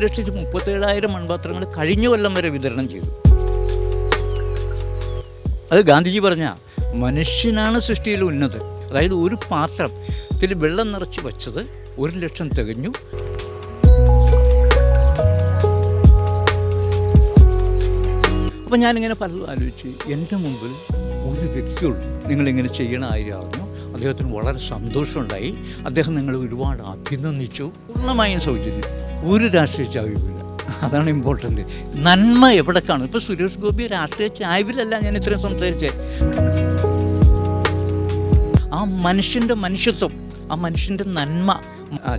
ഒരു ലക്ഷത്തി മുപ്പത്തേഴായിരം മൺപാത്രങ്ങൾ കഴിഞ്ഞ കൊല്ലം വരെ വിതരണം ചെയ്തു. അത് ഗാന്ധിജി പറഞ്ഞ മനുഷ്യനാണ് സൃഷ്ടിയിൽ ഉന്നത്. അതായത് ഒരു പാത്രത്തിൽ വെള്ളം നിറച്ച് വച്ചത് ഒരു ലക്ഷം തികഞ്ഞു. അപ്പം ഞാനിങ്ങനെ പലതും ആലോചിച്ച് എന്റെ മുമ്പിൽ ഒരു വ്യക്തിയുള്ളൂ. നിങ്ങളിങ്ങനെ ചെയ്യണ ആയിരുന്നു അദ്ദേഹത്തിന് വളരെ സന്തോഷമുണ്ടായി. അദ്ദേഹം നിങ്ങളെ ഒരുപാട് അഭിനന്ദിച്ചു. പൂർണമായും സൗജന്യം. ഒരു രാഷ്ട്രീയ ചായ്വില്ല അതാണ് ഇമ്പോർട്ടന്റ് നന്മ എവിടെ കാണും ഇപ്പോൾ സുരേഷ് ഗോപി രാഷ്ട്രീയ ചായ്വിലല്ല ഞാൻ ഇത്രയും സംസാരിച്ചേ. ആ മനുഷ്യന്റെ മനുഷ്യത്വം ആ മനുഷ്യന്റെ നന്മ.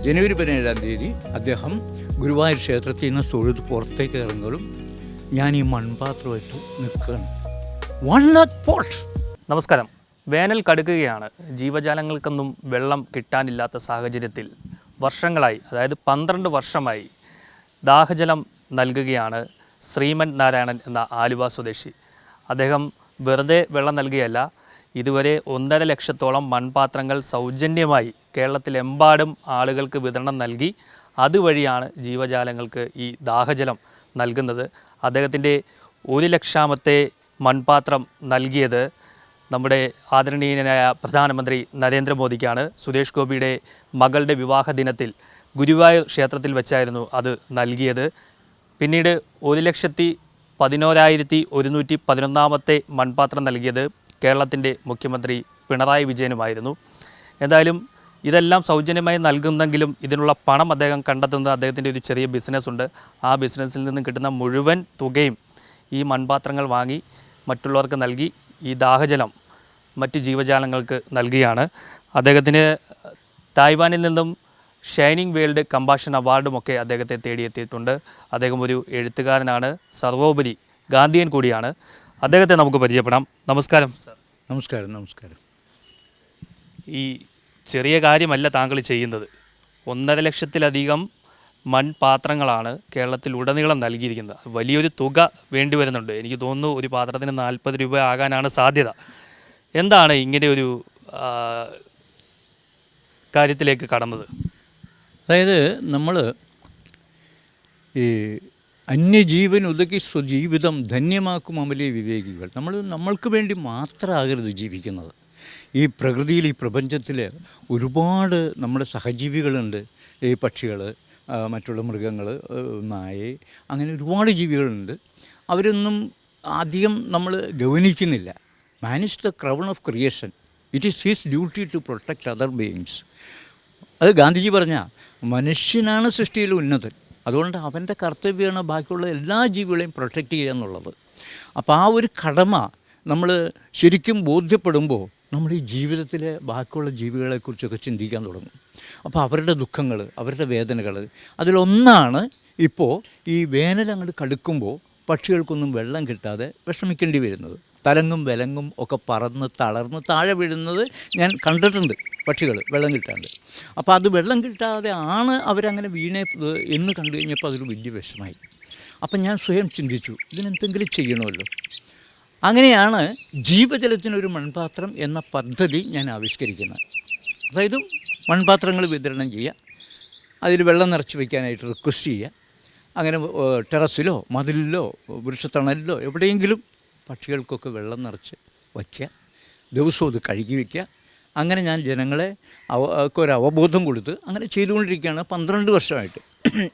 ജനുവരി പതിനേഴാം തീയതി അദ്ദേഹം ഗുരുവായൂർ ക്ഷേത്രത്തിൽ നിന്ന് തൊഴുത് പുറത്തേക്ക് ഇറങ്ങലും ഞാൻ ഈ മൺപാത്രമായിട്ട് നിൽക്കുകയാണ്. വൺ നമസ്കാരം. വേനൽ കടുക്കുകയാണ്. ജീവജാലങ്ങൾക്കൊന്നും വെള്ളം കിട്ടാനില്ലാത്ത സാഹചര്യത്തിൽ വർഷങ്ങളായി അതായത് പന്ത്രണ്ട് വർഷമായി ദാഹജലം നൽകുകയാണ് ശ്രീമൻ നാരായണൻ എന്ന ആലുവ സ്വദേശി. അദ്ദേഹം വെറുതെ വെള്ളം നൽകിയല്ല ഇതുവരെ ഒന്നര ലക്ഷത്തോളം മൺപാത്രങ്ങൾ സൗജന്യമായി കേരളത്തിലെമ്പാടും ആളുകൾക്ക് വിതരണം നൽകി. അതുവഴിയാണ് ജീവജാലങ്ങൾക്ക് ഈ ദാഹജലം നൽകുന്നത്. അദ്ദേഹത്തിന്റെ ഒരു ലക്ഷാമത്തെ മൺപാത്രം നൽകിയത് നമ്മുടെ ആദരണീയനായ പ്രധാനമന്ത്രി നരേന്ദ്രമോദിക്കാണ്. സുരേഷ് ഗോപിയുടെ മകളുടെ വിവാഹ ദിനത്തിൽ ഗുരുവായൂർ ക്ഷേത്രത്തിൽ വെച്ചായിരുന്നു അത് നൽകിയത്. പിന്നീട് ഒരു ലക്ഷത്തി പതിനോരായിരത്തി ഒരുന്നൂറ്റി പതിനൊന്നാമത്തെ മൺപാത്രം നൽകിയത് കേരളത്തിന്റെ മുഖ്യമന്ത്രി പിണറായി വിജയനുമായിരുന്നു. എന്തായാലും ഇതെല്ലാം സൗജന്യമായി നൽകുന്നെങ്കിലും ഇതിനുള്ള പണം അദ്ദേഹം കണ്ടെത്തുന്നത് അദ്ദേഹത്തിന്റെ ഒരു ചെറിയ ബിസിനസ് ഉണ്ട്. ആ ബിസിനസ്സിൽ നിന്ന് കിട്ടുന്ന മുഴുവൻ തുകയും ഈ മൺപാത്രങ്ങൾ വാങ്ങി മറ്റുള്ളവർക്ക് നൽകി. ഈ ദാഹജലം മറ്റ് ജീവജാലങ്ങൾക്ക് നൽകിയാണ്. അദ്ദേഹത്തിന് തായ്വാനിൽ നിന്നും ഷൈനിങ് വേൾഡ് കമ്പാഷൻ അവാർഡുമൊക്കെ അദ്ദേഹത്തെ തേടിയെത്തിയിട്ടുണ്ട്. അദ്ദേഹം ഒരു എഴുത്തുകാരനാണ് സർവോപരി ഗാന്ധിയൻ കൂടിയാണ്. അദ്ദേഹത്തെ നമുക്ക് പരിചയപ്പെടാം. നമസ്കാരം സർ. നമസ്കാരം നമസ്കാരം. ഈ ചെറിയ കാര്യമല്ല താങ്കൾ ചെയ്യുന്നത്. ഒന്നര ലക്ഷത്തിലധികം മൺപാത്രങ്ങളാണ് കേരളത്തിൽ ഉടനീളം നൽകിയിരിക്കുന്നത്. വലിയൊരു തുക വേണ്ടി വരുന്നുണ്ട്. എനിക്ക് തോന്നുന്നു ഒരു പാത്രത്തിന് നാൽപ്പത് രൂപ ആകാനാണ് സാധ്യത. എന്താണ് ഇങ്ങനെ ഒരു കാര്യത്തിലേക്ക് കടന്നത്? അതായത് നമ്മൾ ഈ അന്യജീവൻ ഒതുക്കി സ്വജീവിതം ധന്യമാക്കും അമലേ വിവേകികൾ. നമ്മൾ നമ്മൾക്ക് വേണ്ടി മാത്രമാകരുത് ജീവിക്കുന്നത്. ഈ പ്രകൃതിയിൽ ഈ പ്രപഞ്ചത്തിൽ ഒരുപാട് നമ്മുടെ സഹജീവികളുണ്ട്. ഈ പക്ഷികൾ മറ്റുള്ള മൃഗങ്ങൾ നായ അങ്ങനെ ഒരുപാട് ജീവികളുണ്ട്. അവരൊന്നും അധികം നമ്മൾ ഗവനിക്കുന്നില്ല man is the crown of creation it is his duty to protect other beings അത് ഗാന്ധിജി പറഞ്ഞ മനുഷ്യനാണ് സൃഷ്ടിയിൽ ഉന്നതൻ. അതുകൊണ്ട് അവന്റെ കർത്തവ്യമാണ് ബാക്കിയുള്ള എല്ലാ ജീവികളെയും പ്രൊട്ടക്റ്റ് ചെയ്യുക എന്നുള്ളത്. അപ്പോൾ ആ ഒരു കടമ നമ്മൾ ശരിക്കും ബോധ്യപ്പെടുമ്പോൾ നമ്മൾ ഈ ജീവിതത്തിലെ ബാക്കിയുള്ള ജീവികളെക്കുറിച്ചൊക്കെ ചിന്തിക്കാൻ തുടങ്ങും. അപ്പോൾ അവരുടെ ദുഃഖങ്ങൾ അവരുടെ വേദനകൾ അതിലൊന്നാണ് ഇപ്പോൾ ഈ വേനൽ അങ്ങോട്ട് കടുക്കുമ്പോൾ പക്ഷികൾക്കൊന്നും വെള്ളം കിട്ടാതെ വിഷമിക്കേണ്ടി വരുന്നത്. തലങ്ങും വിലങ്ങും ഒക്കെ പറന്ന് തളർന്ന് താഴെ വീഴുന്നത് ഞാൻ കണ്ടിട്ടുണ്ട് പക്ഷികൾ വെള്ളം കിട്ടാണ്ട്. അപ്പോൾ അത് വെള്ളം കിട്ടാതെ ആണ് അവരങ്ങനെ വീണേ എന്ന് കണ്ടു കഴിഞ്ഞപ്പോൾ അതൊരു വലിയ വിഷമായി. അപ്പം ഞാൻ സ്വയം ചിന്തിച്ചു ഇതിനെന്തെങ്കിലും ചെയ്യണമല്ലോ. അങ്ങനെയാണ് ജീവജലത്തിനൊരു മൺപാത്രം എന്ന പദ്ധതി ഞാൻ ആവിഷ്കരിക്കുന്നത്. അതായത് മൺപാത്രങ്ങൾ വിതരണം ചെയ്യുക അതിൽ വെള്ളം നിറച്ച് വയ്ക്കാനായിട്ട് റിക്വസ്റ്റ് ചെയ്യുക. അങ്ങനെ ടെറസിലോ മതിലിലോ വൃക്ഷത്തണലിലോ എവിടെയെങ്കിലും പക്ഷികൾക്കൊക്കെ വെള്ളം നിറച്ച് വയ്ക്കുക ദിവസവും അത് കഴുകി വയ്ക്കുക. അങ്ങനെ ഞാൻ ജനങ്ങളെ അവ ഒരു അവബോധം കൊടുത്ത് അങ്ങനെ ചെയ്തുകൊണ്ടിരിക്കുകയാണ് പന്ത്രണ്ട് വർഷമായിട്ട്.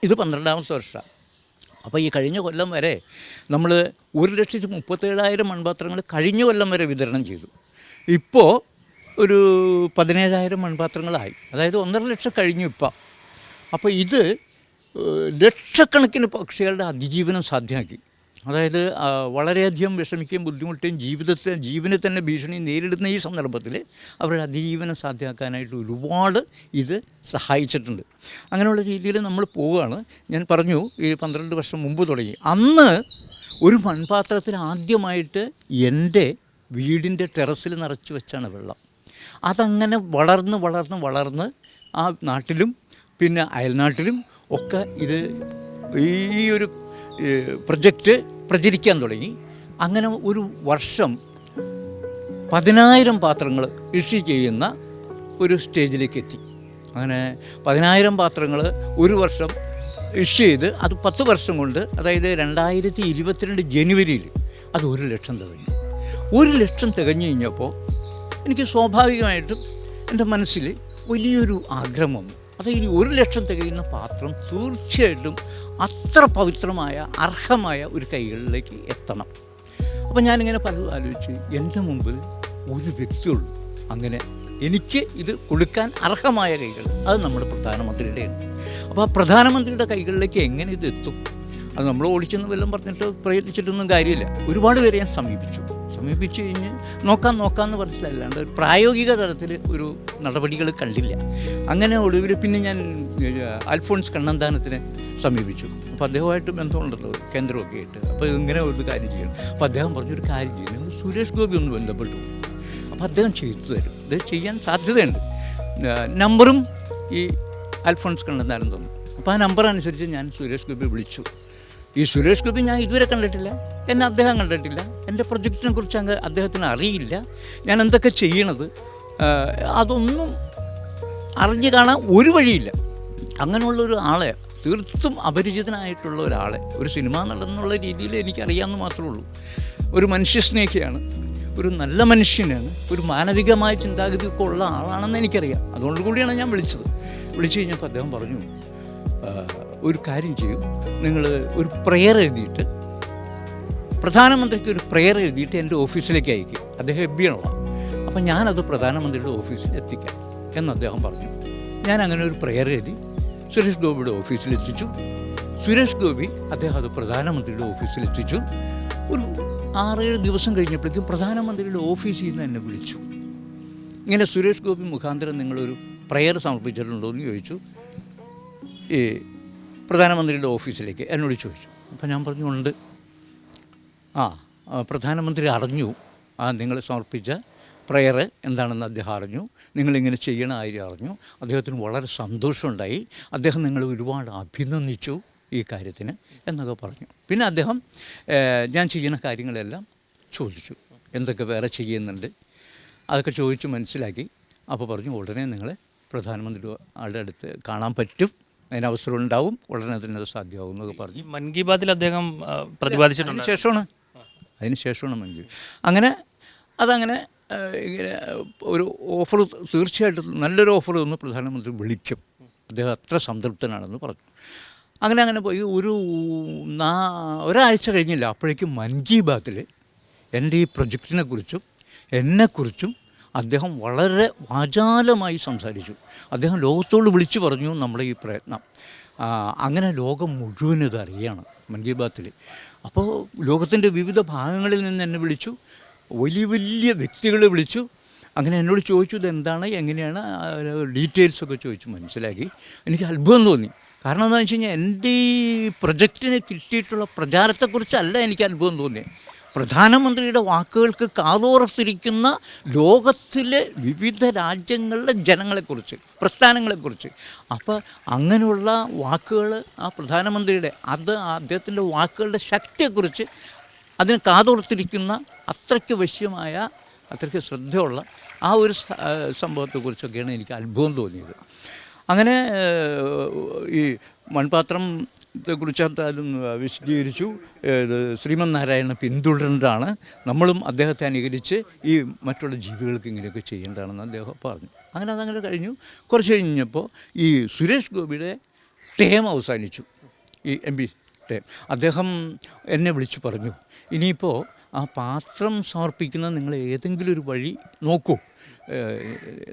ഇത് പന്ത്രണ്ടാമത്തെ വർഷമാണ്. അപ്പോൾ ഈ കഴിഞ്ഞ കൊല്ലം വരെ നമ്മൾ ഒരു ലക്ഷത്തി മുപ്പത്തേഴായിരം മൺപാത്രങ്ങൾ കഴിഞ്ഞ കൊല്ലം വരെ വിതരണം ചെയ്തു. ഇപ്പോൾ ഒരു പതിനേഴായിരം മൺപാത്രങ്ങളായി. അതായത് ഒന്നര ലക്ഷം കഴിഞ്ഞു ഇപ്പം. അപ്പോൾ ഇത് ലക്ഷക്കണക്കിന് പക്ഷികളുടെ അതിജീവനം സാധ്യമാക്കി. അതായത് വളരെയധികം വിഷമിക്കുകയും ബുദ്ധിമുട്ടുകയും ജീവിതത്തെ ജീവനെ തന്നെ ഭീഷണി നേരിടുന്ന ഈ സന്ദർഭത്തിൽ അവരുടെ അതിജീവനം സാധ്യമാക്കാനായിട്ട് ഒരുപാട് ഇത് സഹായിച്ചിട്ടുണ്ട്. അങ്ങനെയുള്ള രീതിയിൽ നമ്മൾ പോവുകയാണ്. ഞാൻ പറഞ്ഞു ഈ പന്ത്രണ്ട് വർഷം മുമ്പ് തുടങ്ങി. അന്ന് ഒരു മൺപാത്രത്തിൽ ആദ്യമായിട്ട് എന്റെ വീടിന്റെ ടെറസിൽ നിറച്ച് വെച്ചാണ് വെള്ളം. അതങ്ങനെ വളർന്ന് വളർന്ന് വളർന്ന് ആ നാട്ടിലും പിന്നെ അയൽനാട്ടിലും ഒക്കെ ഇത് ഈ ഒരു പ്രൊജക്റ്റ് പ്രചരിക്കാൻ തുടങ്ങി. അങ്ങനെ ഒരു വർഷം പതിനായിരം പാത്രങ്ങൾ ഇഷ്യൂ ചെയ്യുന്ന ഒരു സ്റ്റേജിലേക്ക് എത്തി. അങ്ങനെ പതിനായിരം പാത്രങ്ങൾ ഒരു വർഷം ഇഷ്യൂ ചെയ്ത് അത് പത്ത് വർഷം കൊണ്ട് അതായത് രണ്ടായിരത്തി ഇരുപത്തിരണ്ട് ജനുവരിയിൽ അത് ഒരു ലക്ഷം തികഞ്ഞു. ഒരു ലക്ഷം തികഞ്ഞു കഴിഞ്ഞപ്പോൾ എനിക്ക് സ്വാഭാവികമായിട്ടും എന്റെ മനസ്സിൽ വലിയൊരു ആഗ്രഹം വന്നു. അതായത് ഈ ഒരു ലക്ഷം തികയുന്ന പാത്രം തീർച്ചയായിട്ടും അത്ര പവിത്രമായ അർഹമായ ഒരു കൈകളിലേക്ക് എത്തണം. അപ്പോൾ ഞാനിങ്ങനെ പലതും ആലോചിച്ച് എന്റെ മുമ്പിൽ ഒരു വ്യക്തിയുള്ളൂ അങ്ങനെ എനിക്ക് ഇത് കൊടുക്കാൻ അർഹമായ കൈകൾ. അത് നമ്മുടെ പ്രധാനമന്ത്രിയുടെയാണ്. അപ്പോൾ ആ പ്രധാനമന്ത്രിയുടെ കൈകളിലേക്ക് എങ്ങനെ ഇത് എത്തും? അത് നമ്മൾ ഓടിച്ചെന്ന് വല്ലതും പറഞ്ഞിട്ട് പ്രയത്നിച്ചിട്ടൊന്നും കാര്യമില്ല. ഒരുപാട് പേരെ ഞാൻ സമീപിച്ചു. സമീപിച്ചു കഴിഞ്ഞ് നോക്കാം നോക്കാമെന്ന് അല്ലാണ്ട് ഒരു പ്രായോഗിക തലത്തിൽ ഒരു നടപടികൾ കണ്ടില്ല. അങ്ങനെ ഒടുവിൽ പിന്നെ ഞാൻ അൽഫോൺസ് കണ്ണന്താനത്തിനെ സമീപിച്ചു. അപ്പോൾ അദ്ദേഹമായിട്ട് ബന്ധമുണ്ടല്ലോ കേന്ദ്രമൊക്കെ ആയിട്ട്. അപ്പോൾ ഇങ്ങനെ ഒരു കാര്യം ചെയ്യണം. അപ്പോൾ അദ്ദേഹം പറഞ്ഞൊരു കാര്യം ചെയ്യണം സുരേഷ് ഗോപി ഒന്ന് ബന്ധപ്പെട്ടു. അപ്പോൾ അദ്ദേഹം ചെയ്തു തരും. ഇത് ചെയ്യാൻ സാധ്യതയുണ്ട്. നമ്പറും ഈ അൽഫോൺസ് കണ്ണന്താനം തന്നു. അപ്പോൾ ആ നമ്പർ അനുസരിച്ച് ഞാൻ സുരേഷ് ഗോപി വിളിച്ചു. ഈ സുരേഷ് ഗോപി ഞാൻ ഇതുവരെ കണ്ടിട്ടില്ല. എന്നെ അദ്ദേഹം കണ്ടിട്ടില്ല. എന്റെ പ്രൊജക്റ്റിനെ കുറിച്ച് അങ്ങ് അദ്ദേഹത്തിന് അറിയില്ല. ഞാൻ എന്തൊക്കെ ചെയ്യണത്? അതൊന്നും അറിഞ്ഞു കാണാൻ ഒരു വഴിയില്ല. അങ്ങനെയുള്ള ഒരു ആളെ തീർത്തും അപരിചിതനായിട്ടുള്ള ഒരാളെ ഒരു സിനിമ നടന്നുള്ള രീതിയിൽ എനിക്കറിയാമെന്ന് മാത്രമേ ഉള്ളൂ. ഒരു മനുഷ്യസ്നേഹിയാണ് ഒരു നല്ല മനുഷ്യനാണ് ഒരു മാനവികമായ ചിന്താഗതിയൊക്കെ ഉള്ള ആളാണെന്ന് എനിക്കറിയാം. അതുകൊണ്ട് കൂടിയാണ് ഞാൻ വിളിച്ചത്. വിളിച്ചു കഴിഞ്ഞപ്പോൾ അദ്ദേഹം പറഞ്ഞു "ആ, ഒരു കാര്യം ചെയ്യും. നിങ്ങൾ ഒരു പ്രെയർ എഴുതിയിട്ട് പ്രധാനമന്ത്രിക്ക് ഒരു പ്രെയർ എഴുതിയിട്ട് എന്റെ ഓഫീസിലേക്ക് അയക്കും അദ്ദേഹം എബിയാണല്ലോ അപ്പം ഞാനത് പ്രധാനമന്ത്രിയുടെ ഓഫീസിൽ എത്തിക്കാം എന്ന് അദ്ദേഹം പറഞ്ഞു. ഞാൻ അങ്ങനെ ഒരു പ്രെയർ എഴുതി സുരേഷ് ഗോപിയുടെ ഓഫീസിൽ എത്തിച്ചു. സുരേഷ് ഗോപി അദ്ദേഹം അത് പ്രധാനമന്ത്രിയുടെ ഓഫീസിൽ എത്തിച്ചു. ഒരു ആറേഴ് ദിവസം കഴിഞ്ഞപ്പോഴേക്കും പ്രധാനമന്ത്രിയുടെ ഓഫീസിൽ നിന്ന് എന്നെ വിളിച്ചു. ഇങ്ങനെ സുരേഷ് ഗോപി മുഖാന്തരം നിങ്ങളൊരു പ്രെയർ സമർപ്പിച്ചിട്ടുണ്ടോ എന്ന് ചോദിച്ചു. ഈ പ്രധാനമന്ത്രിയുടെ ഓഫീസിലേക്ക് എന്നോട് ചോദിച്ചു. അപ്പം ഞാൻ പറഞ്ഞു ഉണ്ട്. ആ ആ, പ്രധാനമന്ത്രി അറിഞ്ഞു. ആ നിങ്ങൾ സമർപ്പിച്ച പ്രെയർ എന്താണെന്ന് അദ്ദേഹം അറിഞ്ഞു. നിങ്ങളിങ്ങനെ ചെയ്യണ കാര്യം അറിഞ്ഞു. അദ്ദേഹത്തിന് വളരെ സന്തോഷമുണ്ടായി. അദ്ദേഹം നിങ്ങൾ ഒരുപാട് അഭിനന്ദിച്ചു ഈ കാര്യത്തിന് എന്നൊക്കെ പറഞ്ഞു. പിന്നെ അദ്ദേഹം ഞാൻ ചെയ്യുന്ന കാര്യങ്ങളെല്ലാം ചോദിച്ചു. എന്തൊക്കെ വേറെ ചെയ്യുന്നുണ്ട്? അതൊക്കെ ചോദിച്ച് മനസ്സിലാക്കി. അപ്പോൾ പറഞ്ഞു ഉടനെ നിങ്ങളെ പ്രധാനമന്ത്രിയുടെ അടുത്ത് കാണാൻ പറ്റും. അതിന് അവസരം ഉണ്ടാവും ഉടനെ തന്നെ അത് സാധ്യമാവും എന്നൊക്കെ പറഞ്ഞു. മൻ കി ബാത്തിൽ അദ്ദേഹം പ്രതിപാദിച്ചിട്ടുണ്ട്. ശേഷമാണ് അതിന് ശേഷമാണ് മൻ കി അങ്ങനെ അതങ്ങനെ ഇങ്ങനെ ഒരു ഓഫർ തീർച്ചയായിട്ടും നല്ലൊരു ഓഫർ ഒന്ന് പ്രധാനമന്ത്രി വിളിക്കും അദ്ദേഹം അത്ര സംതൃപ്തനാണെന്ന് പറഞ്ഞു. അങ്ങനെ അങ്ങനെ പോയി. ഒരു നാ ഒരാഴ്ച കഴിഞ്ഞില്ല. അപ്പോഴേക്കും മൻ കി ബാത്തിൽ എന്റെ ഈ പ്രൊജക്റ്റിനെ കുറിച്ചും എന്നെക്കുറിച്ചും അദ്ദേഹം വളരെ വാചാലമായി സംസാരിച്ചു. അദ്ദേഹം ലോകത്തോട് വിളിച്ചു പറഞ്ഞു നമ്മുടെ ഈ പ്രയത്നം. അങ്ങനെ ലോകം മുഴുവൻ ഇത് അറിയാണ് മൻ കി ബാത്തിൽ. അപ്പോൾ ലോകത്തിന്റെ വിവിധ ഭാഗങ്ങളിൽ നിന്ന് എന്നെ വിളിച്ചു വലിയ വലിയ വ്യക്തികളെ വിളിച്ചു. അങ്ങനെ എന്നോട് ചോദിച്ചു ഇത് എന്താണ് എങ്ങനെയാണ് ഡീറ്റെയിൽസ് ഒക്കെ ചോദിച്ചു മനസ്സിലാക്കി. എനിക്ക് അത്ഭുതം തോന്നി. കാരണം എന്താണെന്ന് വെച്ച് കഴിഞ്ഞാൽ എന്റെ ഈ പ്രൊജക്റ്റിന് കിട്ടിയിട്ടുള്ള പ്രചാരത്തെക്കുറിച്ചല്ല എനിക്ക് അത്ഭുതം തോന്നിയത് പ്രധാനമന്ത്രിയുടെ വാക്കുകൾക്ക് കാതോർത്തിരിക്കുന്ന ലോകത്തിലെ വിവിധ രാജ്യങ്ങളിലെ ജനങ്ങളെക്കുറിച്ച് പ്രസ്ഥാനങ്ങളെക്കുറിച്ച്. അപ്പോൾ അങ്ങനെയുള്ള വാക്കുകൾ ആ പ്രധാനമന്ത്രിയുടെ അത് അദ്ദേഹത്തിന്റെ വാക്കുകളുടെ ശക്തിയെക്കുറിച്ച് അതിന് കാതോർത്തിരിക്കുന്ന അത്രയ്ക്ക് വശ്യമായ അത്രയ്ക്ക് ശ്രദ്ധയുള്ള ആ ഒരു സംഭവത്തെക്കുറിച്ചൊക്കെയാണ് എനിക്ക് അത്ഭുതം തോന്നിയത്. അങ്ങനെ ഈ മൺപാത്രത്തെ കുറിച്ച് വിശദീകരിച്ചു. ശ്രീമൻ നാരായണ പിന്തുടരേണ്ടതാണ് നമ്മളും അദ്ദേഹത്തെ അനുകരിച്ച് ഈ മറ്റുള്ള ജീവികൾക്ക് ഇങ്ങനെയൊക്കെ ചെയ്യേണ്ടതാണെന്ന് അദ്ദേഹം പറഞ്ഞു. അങ്ങനെ അതങ്ങനെ കഴിഞ്ഞു. കുറച്ച് കഴിഞ്ഞപ്പോൾ ഈ സുരേഷ് ഗോപിയുടെ ടേം അവസാനിച്ചു. ഈ എം പി ടേം അദ്ദേഹം എന്നെ വിളിച്ചു പറഞ്ഞു ഇനിയിപ്പോൾ ആ പാത്രം സമർപ്പിക്കുന്ന നിങ്ങൾ ഏതെങ്കിലും ഒരു വഴി നോക്കൂ.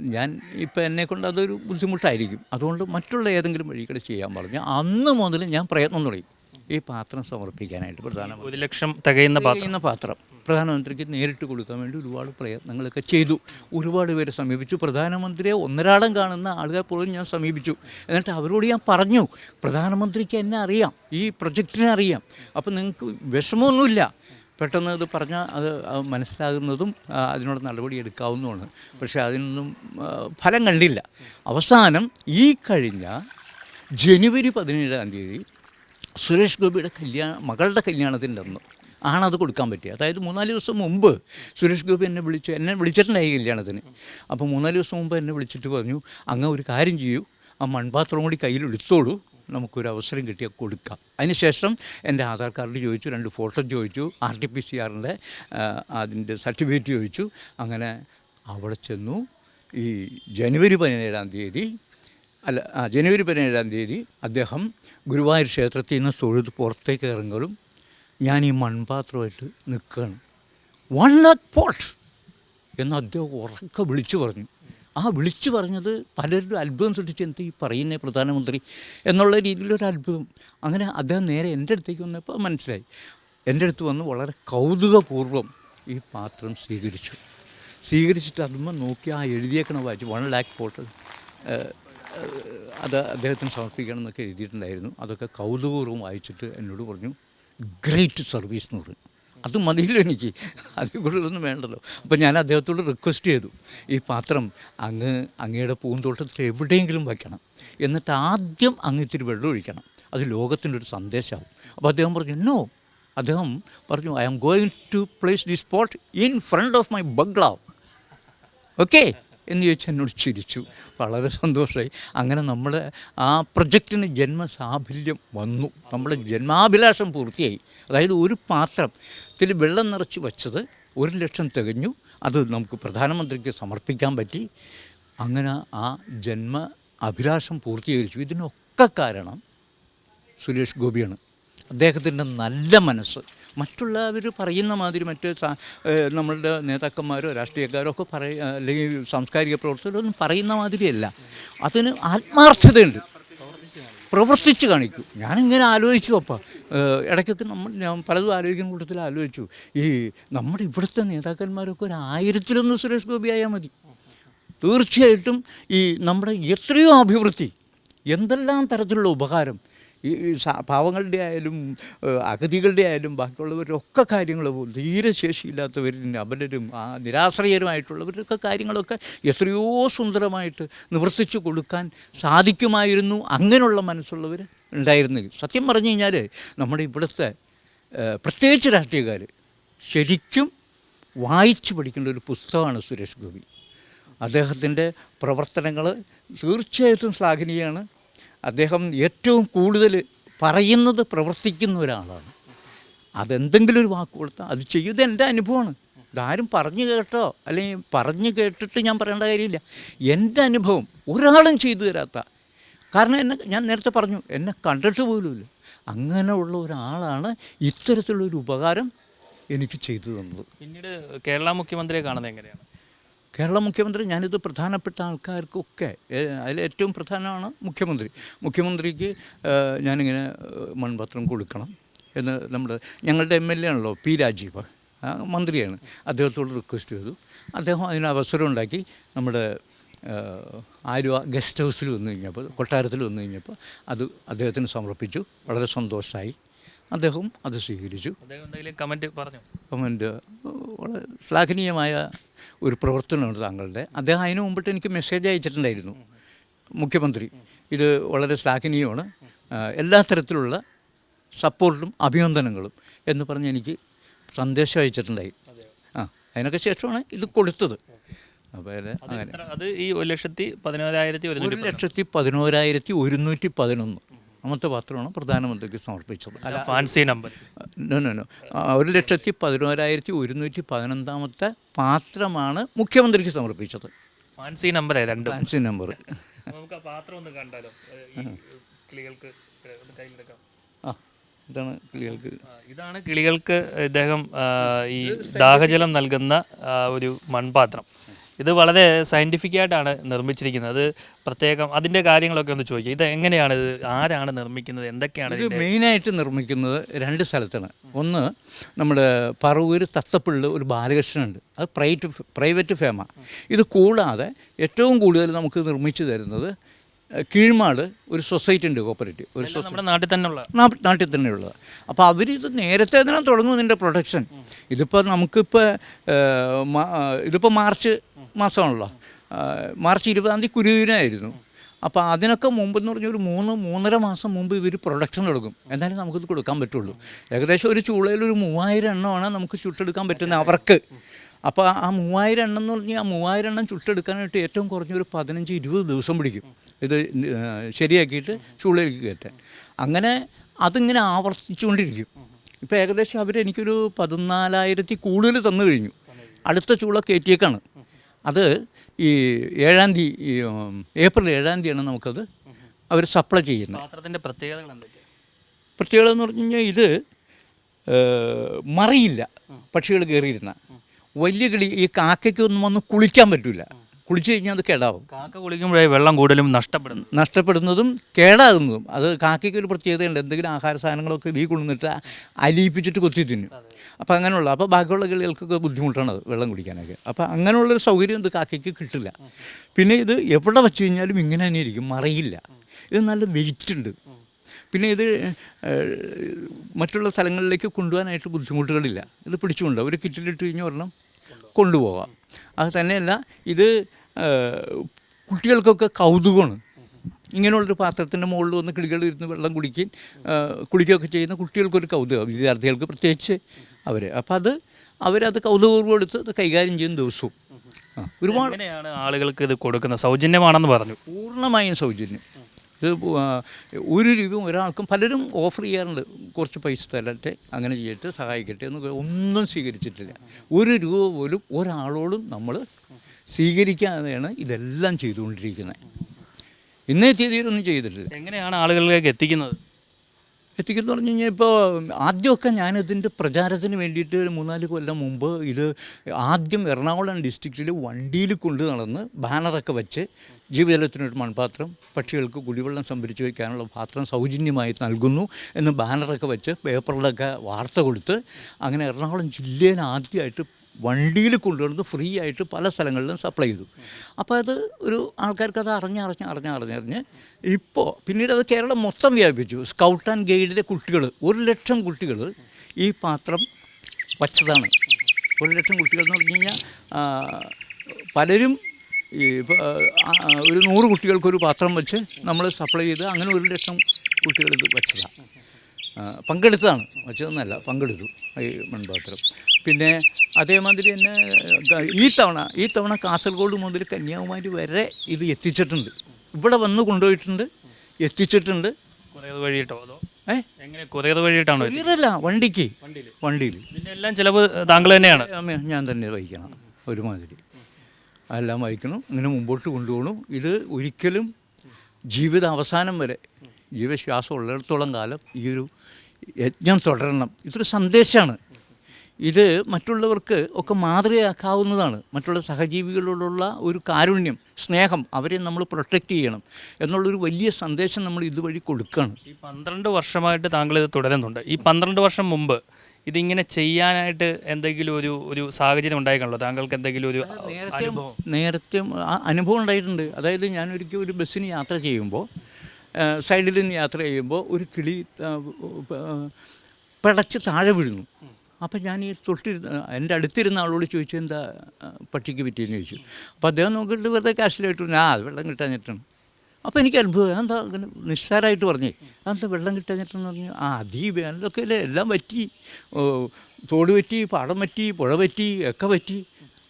ഞാൻ ഇപ്പം എന്നെ കൊണ്ട് അതൊരു ബുദ്ധിമുട്ടായിരിക്കും. അതുകൊണ്ട് മറ്റുള്ള ഏതെങ്കിലും വഴികൾ ചെയ്യാൻ പറഞ്ഞു. അന്ന് മുതൽ ഞാൻ പ്രയത്നം തുടങ്ങി. ഈ പാത്രം സമർപ്പിക്കാനായിട്ട് പ്രധാനമന്ത്രി ഒരു ലക്ഷം തികയുന്ന പാത്രം. പാത്രം പ്രധാനമന്ത്രിക്ക് നേരിട്ട് കൊടുക്കാൻ വേണ്ടി ഒരുപാട് പ്രയത്നങ്ങളൊക്കെ ചെയ്തു. ഒരുപാട് പേരെ സമീപിച്ചു. പ്രധാനമന്ത്രിയെ ഒന്നരാടം കാണുന്ന ആളുകൾ പോലും ഞാൻ സമീപിച്ചു. എന്നിട്ട് അവരോട് ഞാൻ പറഞ്ഞു പ്രധാനമന്ത്രിക്ക് എന്നെ അറിയാം. ഈ പ്രൊജക്റ്റിനെ അറിയാം. അപ്പം നിങ്ങൾക്ക് വിഷമമൊന്നുമില്ല. പെട്ടെന്ന് അത് പറഞ്ഞാൽ അത് മനസ്സിലാകുന്നതും അതിനുള്ള നടപടി എടുക്കാവുന്നതുമാണ്. പക്ഷേ അതിനൊന്നും ഫലം കണ്ടില്ല. അവസാനം ഈ കഴിഞ്ഞ ജനുവരി പതിനേഴാം തീയതി സുരേഷ് ഗോപിയുടെ കല്യാണ മകളുടെ കല്യാണത്തിന്റെ അന്ന് ആണത് കൊടുക്കാൻ പറ്റിയത് അതായത് മൂന്നാൽ ദിവസം മുമ്പ് സുരേഷ് ഗോപി എന്നെ വിളിച്ചു എന്നെ വിളിച്ചിട്ടുണ്ടായി കല്യാണത്തിന്. അപ്പോൾ മൂന്നാൽ ദിവസം മുമ്പ് എന്നെ വിളിച്ചിട്ട് പറഞ്ഞു അങ്ങ് ഒരു കാര്യം ചെയ്യൂ ആ മൺപാത്രം കൂടി കയ്യിൽ എടുത്തോളൂ നമുക്കൊരു അവസരം കിട്ടിയാൽ കൊടുക്കാം. അതിനുശേഷം എന്റെ ആധാർ കാർഡ് ചോദിച്ചു രണ്ട് ഫോട്ടോ ചോദിച്ചു ആർ ടി പി സി ആറിന്റെ അതിന്റെ സർട്ടിഫിക്കറ്റ് ചോദിച്ചു. അങ്ങനെ അവിടെ ചെന്നു. ഈ ജനുവരി പതിനേഴാം തീയതി അല്ല ആ ജനുവരി പതിനേഴാം തീയതി അദ്ദേഹം ഗുരുവായൂർ ക്ഷേത്രത്തിൽ നിന്ന് തൊഴുത് പുറത്തേക്ക് ഇറങ്ങലും ഞാൻ ഈ മൺപാത്രമായിട്ട് നിൽക്കുകയാണ്. വൺ ലാക്ക് പോട്ട് എന്ന് അദ്ദേഹം ഉറക്കെ വിളിച്ചു പറഞ്ഞു. ആ വിളിച്ചു പറഞ്ഞത് പലരുടെ അത്ഭുതം സൃഷ്ടിച്ച് എന്ത് ഈ പറയുന്നേ പ്രധാനമന്ത്രി എന്നുള്ള രീതിയിലൊരു അത്ഭുതം. അങ്ങനെ അദ്ദേഹം നേരെ എന്റെ അടുത്തേക്ക് വന്നപ്പോൾ മനസ്സിലായി. എന്റെ അടുത്ത് വന്ന് വളരെ കൗതുകപൂർവം ഈ പാത്രം സ്വീകരിച്ചു. സ്വീകരിച്ചിട്ട് അതുമ്പോൾ നോക്കി ആ എഴുതിയേക്കണ വായിച്ചു വൺ ലാക്ക് പോട്ട് അത് അദ്ദേഹത്തിന് സമർപ്പിക്കണം എന്നൊക്കെ എഴുതിയിട്ടുണ്ടായിരുന്നു. അതൊക്കെ കൗതുകപൂർവം വായിച്ചിട്ട് എന്നോട് പറഞ്ഞു ഗ്രേറ്റ് സർവീസ് എന്ന് പറഞ്ഞു അത് മതിയല്ലോ എനിക്ക്. അതിൽ കൂടുതലൊന്നും വേണ്ടല്ലോ. അപ്പോൾ ഞാൻ അദ്ദേഹത്തോട് റിക്വസ്റ്റ് ചെയ്തു ഈ പാത്രം അങ്ങ് അങ്ങയുടെ പൂന്തോട്ടത്തിൽ എവിടെയെങ്കിലും വയ്ക്കണം. എന്നിട്ട് ആദ്യം അങ്ങ് ഇത്തിരി വെള്ളം ഒഴിക്കണം. അത് ലോകത്തിന്റെ ഒരു സന്ദേശമാവും. അപ്പോൾ അദ്ദേഹം പറഞ്ഞു എന്നോ അദ്ദേഹം പറഞ്ഞു I am going to place the spot in front of my bungalow okay എന്ന് ചോദിച്ചാൽ എന്നോട് ചിരിച്ചു. വളരെ സന്തോഷമായി അങ്ങനെ നമ്മുടെ ആ പ്രൊജക്റ്റിന് ജന്മസാഫല്യം വന്നു. നമ്മുടെ ജന്മാഭിലാഷം പൂർത്തിയായി. അതായത് ഒരു പാത്രത്തിൽ വെള്ളം നിറച്ച് വച്ചത് ഒരു ലക്ഷം തികഞ്ഞു. അത് നമുക്ക് പ്രധാനമന്ത്രിക്ക് സമർപ്പിക്കാൻ പറ്റി. അങ്ങനെ ആ ജന്മ അഭിലാഷം പൂർത്തീകരിച്ചു. ഇതിനൊക്കെ കാരണം സുരേഷ് ഗോപിയാണ്. അദ്ദേഹത്തിന്റെ നല്ല മനസ്സ്. മറ്റുള്ളവർ പറയുന്ന മാതിരി മറ്റ് നമ്മളുടെ നേതാക്കന്മാരോ രാഷ്ട്രീയക്കാരോ ഒക്കെ പറയ അല്ലെങ്കിൽ സാംസ്കാരിക പ്രവർത്തകരോ ഒന്നും പറയുന്ന മാതിരിയല്ല. അതിന് ആത്മാർത്ഥതയുണ്ട്. പ്രവർത്തിച്ച് കാണിക്കും. ഞാനിങ്ങനെ ആലോചിച്ചു അപ്പം. ഇടയ്ക്കൊക്കെ നമ്മൾ ഞാൻ പലതും ആലോചിക്കുന്ന കൂട്ടത്തിൽ ആലോചിച്ചു. ഈ നമ്മുടെ ഇവിടുത്തെ നേതാക്കന്മാരൊക്കെ ഒരു ആയിരത്തിലൊന്ന് സുരേഷ് ഗോപി ആയാൽ മതി. തീർച്ചയായിട്ടും ഈ നമ്മുടെ എത്രയോ അഭിവൃദ്ധി എന്തെല്ലാം തരത്തിലുള്ള ഉപകാരം ഈ പാവങ്ങളുടെ ആയാലും അഗതികളുടെ ആയാലും ബാക്കിയുള്ളവരുടെ ഒക്കെ കാര്യങ്ങൾ തീരെ ശേഷിയില്ലാത്തവരും അബലരും ആ നിരാശ്രയരുമായിട്ടുള്ളവരൊക്കെ കാര്യങ്ങളൊക്കെ എത്രയോ സുന്ദരമായിട്ട് നിവർത്തിച്ചു കൊടുക്കാൻ സാധിക്കുമായിരുന്നു അങ്ങനെയുള്ള മനസ്സുള്ളവർ ഉണ്ടായിരുന്നെങ്കിൽ. സത്യം പറഞ്ഞു കഴിഞ്ഞാൽ നമ്മുടെ ഇവിടുത്തെ പ്രത്യേകിച്ച് രാഷ്ട്രീയക്കാർ ശരിക്കും വായിച്ചു പഠിക്കേണ്ട ഒരു പുസ്തകമാണ് സുരേഷ് ഗോപി. അദ്ദേഹത്തിന്റെ പ്രവർത്തനങ്ങൾ തീർച്ചയായിട്ടും ശ്ലാഘനീയമാണ്. അദ്ദേഹം ഏറ്റവും കൂടുതൽ പറയുന്നത് പ്രവർത്തിക്കുന്ന ഒരാളാണ്. അതെന്തെങ്കിലും ഒരു വാക്ക് കൊടുത്താൽ അത് ചെയ്ത് എന്റെ അനുഭവമാണ്. ഇതാരും പറഞ്ഞു കേട്ടോ. അല്ലെങ്കിൽ പറഞ്ഞു കേട്ടിട്ട് ഞാൻ പറയേണ്ട കാര്യമില്ല. എന്റെ അനുഭവം ഒരാളും ചെയ്തു തരാത്ത. കാരണം എന്നെ ഞാൻ നേരത്തെ പറഞ്ഞു എന്നെ കണ്ടിട്ട് പോലുമില്ല. അങ്ങനെയുള്ള ഒരാളാണ് ഇത്തരത്തിലുള്ള ഒരു ഉപകാരം എനിക്ക് ചെയ്തു തന്നത്. പിന്നീട് കേരള മുഖ്യമന്ത്രിയെ കാണുന്നത് എങ്ങനെയാണ്? കേരള മുഖ്യമന്ത്രി ഞാനിത് പ്രധാനപ്പെട്ട ആൾക്കാർക്കൊക്കെ അതിൽ ഏറ്റവും പ്രധാനമാണ് മുഖ്യമന്ത്രി. മുഖ്യമന്ത്രിക്ക് ഞാനിങ്ങനെ മൺപത്രം കൊടുക്കണം എന്ന് നമ്മുടെ ഞങ്ങളുടെ എം എൽ എ ആണല്ലോ പി രാജീവ് മന്ത്രിയാണ്. അദ്ദേഹത്തോട് റിക്വസ്റ്റ് ചെയ്തു. അദ്ദേഹം അതിന് അവസരം ഉണ്ടാക്കി നമ്മുടെ ആലുവ ഗസ്റ്റ് ഹൗസിൽ വന്നു കഴിഞ്ഞപ്പോൾ കൊട്ടാരത്തിൽ വന്നു കഴിഞ്ഞപ്പോൾ അത് അദ്ദേഹത്തിന് സമർപ്പിച്ചു. വളരെ സന്തോഷമായി അദ്ദേഹം അത് സ്വീകരിച്ചു. കമന്റ് പറഞ്ഞു? കമന്റ് വളരെ ശ്ലാഘനീയമായ ഒരു പ്രവർത്തനമാണ് താങ്കളുടെ. അദ്ദേഹം അതിനു മുമ്പിട്ട് എനിക്ക് മെസ്സേജ് അയച്ചിട്ടുണ്ടായിരുന്നു. മുഖ്യമന്ത്രി. ഇത് വളരെ ശ്ലാഘനീയമാണ്. എല്ലാ തരത്തിലുള്ള സപ്പോർട്ടും അഭിനന്ദനങ്ങളും എന്ന് പറഞ്ഞ് എനിക്ക് സന്ദേശം അയച്ചിട്ടുണ്ടായി. ആ അതിനൊക്കെ ശേഷമാണ് ഇത് കൊടുത്തത്. അപ്പോൾ അത് ഈ ഒരു ലക്ഷത്തി പതിനോരായിരത്തി ഒരു ലക്ഷത്തി പതിനോരായിരത്തി ഒരുന്നൂറ്റി പതിനൊന്ന്. അന്നത്തെ പത്രമാണ് പ്രധാനമന്ത്രിക്ക് സമർപ്പിച്ചത്. അല്ല fancy number. No no no. ആ, ഒരു ലക്ഷത്തി പതിനോരായിരത്തി ഒരുന്നൂറ്റി പതിനൊന്നാമത്തെ പാത്രമാണ് മുഖ്യമന്ത്രിക്ക് സമർപ്പിച്ചത്. ഫാൻസി നമ്പർ രണ്ട്. Fancy number. നമുക്ക് ആ പാത്രം ഒന്ന് കണ്ടാലോ? ഈ കിളികൾക്ക് ഒന്ന് കയ്യിലെടുക്കാം. ആ ഇതാണ് കിളികൾക്ക്. ഇതാണ് കിളികൾക്ക് ഇദ്ദേഹം ഈ ദാഹജലം നൽകുന്ന ഒരു മൺപാത്രം. ഇത് വളരെ സയന്റിഫിക് ആയിട്ടാണ് നിർമ്മിച്ചിരിക്കുന്നത്. അത് പ്രത്യേകം അതിന്റെ കാര്യങ്ങളൊക്കെ ഒന്ന് ചോദിക്കുക ഇത് എങ്ങനെയാണ് ഇത്? ആരാണ് നിർമ്മിക്കുന്നത്? എന്തൊക്കെയാണ് ഇത് മെയിനായിട്ട് നിർമ്മിക്കുന്നത് രണ്ട് സ്ഥലത്താണ്. ഒന്ന് നമ്മുടെ പറവൂർ തത്തപ്പിള്ളിൽ ഒരു ബാലകൃഷ്ണനുണ്ട്. അത് പ്രൈറ്റ് പ്രൈവറ്റ് ഫേമ. ഇത് കൂടാതെ ഏറ്റവും കൂടുതൽ നമുക്ക് നിർമ്മിച്ചു തരുന്നത് കീഴ്മാട് ഒരു സൊസൈറ്റി ഉണ്ട് കോപ്പറേറ്റീവ് ഒരു സൊസൈറ്റി നമ്മുടെ നാട്ടിൽ തന്നെയുള്ള. നാട്ടിൽ തന്നെയുള്ളത്. അപ്പോൾ അവർ ഇത് നേരത്തെ തന്നെ തുടങ്ങും ഇതിന്റെ പ്രൊഡക്ഷൻ. ഇതിപ്പോൾ നമുക്കിപ്പോൾ ഇതിപ്പോൾ മാർച്ച് മാസമാണല്ലോ. മാർച്ച് ഇരുപതാം തീയതി കുരുവിനായിരുന്നു. അപ്പോൾ അതിനൊക്കെ മുമ്പ് എന്ന് പറഞ്ഞാൽ ഒരു മൂന്ന് മൂന്നര മാസം മുമ്പ് ഇവർ പ്രൊഡക്ഷൻ തുടങ്ങും. എന്നാലും നമുക്കിത് കൊടുക്കാൻ പറ്റുള്ളൂ. ഏകദേശം ഒരു ചൂളയിൽ ഒരു മൂവായിരം എണ്ണമാണ് നമുക്ക് ചുട്ടെടുക്കാൻ പറ്റുന്നത് അവർക്ക്. അപ്പോൾ ആ മൂവായിരം എണ്ണം എന്ന് പറഞ്ഞാൽ ആ മൂവായിരം എണ്ണം ചുട്ടെടുക്കാനായിട്ട് ഏറ്റവും കുറഞ്ഞൊരു പതിനഞ്ച് ഇരുപത് ദിവസം പിടിക്കും. ഇത് ശരിയാക്കിയിട്ട് ചൂളയിലേക്ക് കയറ്റാൻ. അങ്ങനെ അതിങ്ങനെ ആവർത്തിച്ചുകൊണ്ടിരിക്കും. ഇപ്പോൾ ഏകദേശം അവർ എനിക്കൊരു പതിനാലായിരത്തി കൂടുതൽ തന്നു കഴിഞ്ഞു. അടുത്ത ചൂള കയറ്റിയേക്കാണ്. അത് ഈ ഏഴാം തീയതി ഏപ്രിൽ ഏഴാം തീയതിയാണ് നമുക്കത് അവർ സപ്ലൈ ചെയ്യുന്നത്. പാത്രത്തിന്റെ പ്രത്യേകതകൾ എന്തൊക്കെയാണ് പ്രത്യേകത എന്ന് പറഞ്ഞു കഴിഞ്ഞാൽ ഇത് മറിയില്ല. പക്ഷികൾ കയറിയിരുന്ന. വലിയ കിളി ഈ കാക്കയ്ക്കൊന്നും വന്ന് കുളിക്കാൻ പറ്റില്ല കുളിച്ചു കഴിഞ്ഞാൽ അത് കേടാവും. കാക്ക കുളിക്കുമ്പോഴേ വെള്ളം കൂടുതലും നഷ്ടപ്പെടുന്നു. നഷ്ടപ്പെടുന്നതും കേടാകുന്നതും. അത് കാക്കയ്ക്ക് ഒരു പ്രത്യേകതയുണ്ട്. എന്തെങ്കിലും ആഹാര സാധനങ്ങളൊക്കെ ഇതിൽ കൊണ്ടുവന്നിട്ട് അലിയിപ്പിച്ചിട്ട് കൊത്തി തിന്നും. അപ്പോൾ അങ്ങനെയുള്ള അപ്പോൾ ബാക്കിയുള്ള കിളികൾക്കൊക്കെ ബുദ്ധിമുട്ടാണ് അത് വെള്ളം കുടിക്കാനൊക്കെ. അപ്പോൾ അങ്ങനെയുള്ളൊരു സൗകര്യം ഇത് കാക്കയ്ക്ക് കിട്ടില്ല. പിന്നെ ഇത് എവിടെ വെച്ച് കഴിഞ്ഞാലും ഇങ്ങനെ തന്നെ ഇരിക്കും. മറിയില്ല. ഇത് നല്ല വെയിറ്റ് ഉണ്ട്. പിന്നെ ഇത് മറ്റുള്ള സ്ഥലങ്ങളിലേക്ക് കൊണ്ടുപോകാനായിട്ട് ബുദ്ധിമുട്ടുകളില്ല. ഇത് പിടിച്ചുകൊണ്ട്? ഒരു കിറ്റിലിട്ട് കഴിഞ്ഞാൽ ഒരെണ്ണം കൊണ്ടുപോകാം. അത് തന്നെയല്ല ഇത് കുട്ടികൾക്കൊക്കെ കൗതുകമാണ്. ഇങ്ങനെയുള്ളൊരു പാത്രത്തിന്റെ മുകളിൽ വന്ന് കിളികൾ ഇരുന്ന് വെള്ളം കുടിക്കുകയും കുടിക്കുകയൊക്കെ കുളിക്കുകയൊക്കെ ചെയ്യുന്ന കുട്ടികൾക്കൊരു കൗതുകം വിദ്യാർത്ഥികൾക്ക് പ്രത്യേകിച്ച് അവർ അപ്പോൾ അത് അവരത് കൗതുകപൂർവം എടുത്ത് അത് കൈകാര്യം ചെയ്യുന്ന ദിവസവും. ഒരുപാട് ആളുകൾക്ക് ഇത് കൊടുക്കുന്ന സൗജന്യമാണെന്ന് പറഞ്ഞു. പൂർണമായും സൗജന്യം. ഇത് ഒരു രൂപയും ഒരാൾക്കും പലരും ഓഫർ ചെയ്യാറുണ്ട്. കുറച്ച് പൈസ തരട്ടെ അങ്ങനെ ചെയ്തിട്ട് സഹായിക്കട്ടെ എന്ന് ഒന്നും സ്വീകരിച്ചിട്ടില്ല. ഒരു രൂപ പോലും ഒരാളോടും നമ്മൾ സ്വീകരിക്കാതെയാണ് ഇതെല്ലാം ചെയ്തുകൊണ്ടിരിക്കുന്നത്. ഇന്നേ തീയതിയിലൊന്നും ചെയ്തിട്ടില്ല. എങ്ങനെയാണ് ആളുകളിലേക്ക് എത്തിക്കുന്നത്? എത്തിക്കുന്നു പറഞ്ഞു കഴിഞ്ഞാൽ ഇപ്പോൾ ആദ്യമൊക്കെ ഞാനിതിന്റെ പ്രചാരത്തിന് വേണ്ടിയിട്ട് ഒരു മൂന്നാൽ കൊല്ലം മുമ്പ് ഇത് ആദ്യം എറണാകുളം ഡിസ്ട്രിക്റ്റിൽ വണ്ടിയിൽ കൊണ്ട് നടന്ന് ബാനറൊക്കെ വെച്ച് ജീവജലത്തിനൊരു മൺപാത്രം പക്ഷികൾക്ക് കുടിവെള്ളം സംഭരിച്ച് വയ്ക്കാനുള്ള പാത്രം സൗജന്യമായി നൽകുന്നു എന്ന് ബാനറൊക്കെ വെച്ച് പേപ്പറിലൊക്കെ വാർത്ത കൊടുത്ത് അങ്ങനെ എറണാകുളം ജില്ലയിൽ ആദ്യമായിട്ട് വണ്ടിയിൽ കൊണ്ടുവന്ന് ഫ്രീ ആയിട്ട് പല സ്ഥലങ്ങളിലും സപ്ലൈ ചെയ്തു. അപ്പോൾ അത് ഒരു ആൾക്കാർക്ക് അത് അറിഞ്ഞറിഞ്ഞ് അറിഞ്ഞറിഞ്ഞറിഞ്ഞ് ഇപ്പോൾ പിന്നീട് അത് കേരളം മൊത്തം വ്യാപിച്ചു സ്കൗട്ട് ആൻഡ് ഗൈഡിലെ കുട്ടികൾ ഒരു ലക്ഷം കുട്ടികൾ ഈ പാത്രം വച്ചതാണ്. ഒരു ലക്ഷം കുട്ടികൾ എന്ന് പറഞ്ഞു കഴിഞ്ഞാൽ പലരും ഈ ഒരു നൂറ് കുട്ടികൾക്കൊരു പാത്രം വെച്ച് നമ്മൾ സപ്ലൈ ചെയ്ത് അങ്ങനെ ഒരു ലക്ഷം കുട്ടികൾ ഇത് വെച്ചതാണ് പങ്കെടുത്തതാണ്. വച്ചതൊന്നല്ല പങ്കെടുത്തു ഈ മൺപാത്രം. പിന്നെ അതേമാതിരി തന്നെ ഈ തവണ ഈ തവണ കാസർഗോഡ് മുതൽ കന്യാകുമാരി വരെ ഇത് എത്തിച്ചിട്ടുണ്ട്. ഇവിടെ വന്ന് കൊണ്ടുപോയിട്ടുണ്ട് എത്തിച്ചിട്ടുണ്ട്. വഴിയിട്ടോ അതോ? വണ്ടിക്ക്. വണ്ടിയിൽ എല്ലാം ചിലവ് താങ്കൾ തന്നെയാണ്? ഞാൻ തന്നെ വഹിക്കണം ഒരുമാതിരി. അതെല്ലാം വഹിക്കണം ഇങ്ങനെ മുമ്പോട്ട് കൊണ്ടുപോകണം. ഇത് ഒരിക്കലും ജീവിത അവസാനം വരെ ജീവശ്വാസം ഉള്ളിടത്തോളം കാലം ഈ ഒരു യജ്ഞം തുടരണം. ഇതൊരു സന്ദേശമാണ്. ഇത് മറ്റുള്ളവർക്ക് ഒക്കെ മാതൃകയാക്കാവുന്നതാണ്. മറ്റുള്ള സഹജീവികളോടുള്ള ഒരു കാരുണ്യം സ്നേഹം അവരെ നമ്മൾ പ്രൊട്ടക്റ്റ് ചെയ്യണം എന്നുള്ളൊരു വലിയ സന്ദേശം നമ്മൾ ഇതുവഴി കൊടുക്കുകയാണ് ഈ പന്ത്രണ്ട് വർഷമായിട്ട് താങ്കൾ ഇത് തുടരുന്നുണ്ട്. ഈ പന്ത്രണ്ട് വർഷം മുമ്പ് ഇതിങ്ങനെ ചെയ്യാനായിട്ട് എന്തെങ്കിലും ഒരു ഒരു സാഹചര്യം ഉണ്ടായിക്കാണല്ലോ താങ്കൾക്ക് എന്തെങ്കിലും ഒരു നേരത്തെ നേരത്തെ ആ അനുഭവം ഉണ്ടായിട്ടുണ്ട്. അതായത് ഞാൻ ഒരിക്കൽ ഒരു ബസ്സിന് യാത്ര ചെയ്യുമ്പോൾ സൈഡിൽ നിന്ന് യാത്ര ചെയ്യുമ്പോൾ ഒരു കിളി പിടച്ച് താഴെ വീഴുന്നു. അപ്പം ഞാൻ ഈ തൊട്ടിരുന്ന എന്റെ അടുത്തിരുന്ന ആളോട് ചോദിച്ചു എന്താ പട്ടിക്ക് പറ്റിയെന്ന് ചോദിച്ചു. അപ്പോൾ അദ്ദേഹം നോക്കിയിട്ട് വെറുതെ കാശിലായിട്ട് ഞാൻ അത് വെള്ളം കിട്ടാഞ്ഞിട്ടാണ് അപ്പോൾ എനിക്ക് അത്ഭുതം എന്താ അങ്ങനെ നിസ്സാരമായിട്ട് പറഞ്ഞേ അതെന്താ വെള്ളം കിട്ടാഞ്ഞിട്ടെന്ന് പറഞ്ഞു? ആ അതീ വേനലൊക്കെ അല്ലേ എല്ലാം പറ്റി. തോട് പറ്റി പാടം പറ്റി പുഴ പറ്റി ഒക്കെ പറ്റി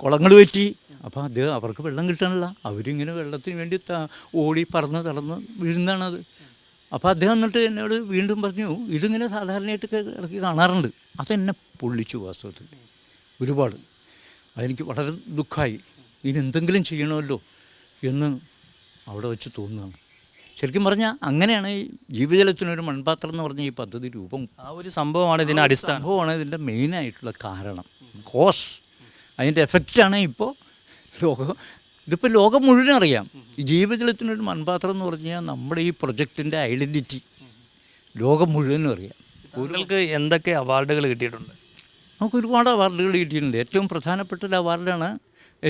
കുളങ്ങൾ പറ്റി അപ്പോൾ അത് അവർക്ക് വെള്ളം കിട്ടണില്ല. അവരിങ്ങനെ വെള്ളത്തിന് വേണ്ടി ത- ഓടി പറന്ന് തളർന്ന് വീഴുന്നതാണത്. അപ്പോൾ അദ്ദേഹം എന്നിട്ട് എന്നോട് വീണ്ടും പറഞ്ഞു ഇതിങ്ങനെ സാധാരണയായിട്ട് ഇടയ്ക്ക് കാണാറുണ്ട്. അതെന്നെ പൊള്ളിച്ചു വാസ്തവത്തിൽ. ഒരുപാട്. അതെനിക്ക് വളരെ ദുഃഖമായി ഇനി എന്തെങ്കിലും ചെയ്യണമല്ലോ എന്ന് അവിടെ വെച്ച് തോന്നുകയാണ്. ശരിക്കും പറഞ്ഞാൽ അങ്ങനെയാണ് ഈ ജീവജലത്തിനൊരു മൺപാത്രം എന്ന് പറഞ്ഞ ഈ പദ്ധതി രൂപം. ആ ഒരു സംഭവമാണ് ഇതിന്റെ അടിസ്ഥാനം. സംഭവമാണ് ഇതിന്റെ മെയിനായിട്ടുള്ള കാരണം. കോസ് അതിന്റെ എഫക്റ്റാണ് ഇപ്പോൾ ലോകം. ഇതിപ്പോൾ ലോകം മുഴുവൻ അറിയാം. ഈ ജീവജലത്തിനൊരു മൺപാത്രം എന്ന് പറഞ്ഞാൽ നമ്മുടെ ഈ പ്രൊജക്റ്റിന്റെ ഐഡന്റിറ്റി ലോകം മുഴുവനും അറിയാം. ഒരാൾക്ക് എന്തൊക്കെ അവാർഡുകൾ കിട്ടിയിട്ടുണ്ട്? നമുക്ക് ഒരുപാട് അവാർഡുകൾ കിട്ടിയിട്ടുണ്ട്. ഏറ്റവും പ്രധാനപ്പെട്ട ഒരു അവാർഡാണ്